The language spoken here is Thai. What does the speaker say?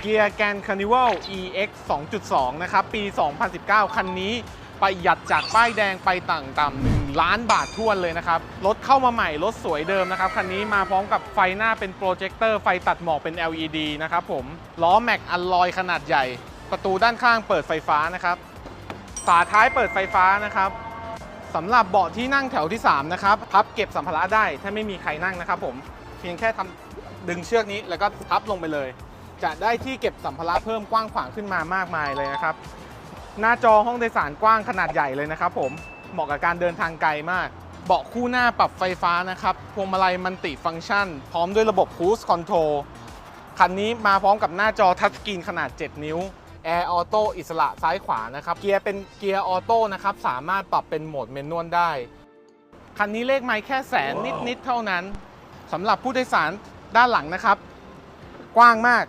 เกียร์แกนคานิวัล EX 2.2 นะครับ ปี 2019 คันนี้ประหยัดจากป้ายแดงไปต่ำๆ1ล้านบาททวนเลยนะครับ รถเข้ามาใหม่ รถสวยเดิมนะครับ คันนี้มาพร้อมกับไฟหน้าเป็นโปรเจคเตอร์ไฟตัดหมอกเป็น LED นะครับผม ล้อแม็กอัลลอยขนาดใหญ่ ประตูด้านข้างเปิดไฟฟ้านะครับ ฝาท้ายเปิดไฟฟ้านะครับสำหรับเบาะที่นั่งแถวที่ 3 นะครับ พับเก็บสัมภาระได้ถ้าไม่มีใครนั่งนะครับผมเพียงแค่ทำดึงเชือกนี้แล้วก็พับลงไปเลย จะได้ที่เก็บสัมภาระเพิ่มกว้างขวางขึ้นมามากมายเลยนะครับ หน้าจอห้องโดยสารกว้างขนาดใหญ่เลยนะครับผมเหมาะกับการเดินทางไกลมาก เบาะคู่หน้าปรับไฟฟ้านะครับพวงมาลัยมันติฟังก์ชัน พร้อมด้วยระบบ Cruise Control คันนี้มาพร้อมกับหน้าจอทัชสกรีนขนาด 7 นิ้วแอร์ออโต้อิสระซ้ายขวานะครับ เกียร์เป็นเกียร์ออโต้นะครับ สามารถปรับเป็นโหมดเมนนวลได้ คันนี้เลขไม้แค่แสนนิด ๆ เท่านั้นสำหรับผู้โดยสารด้านหลังนะครับ กว้างมาก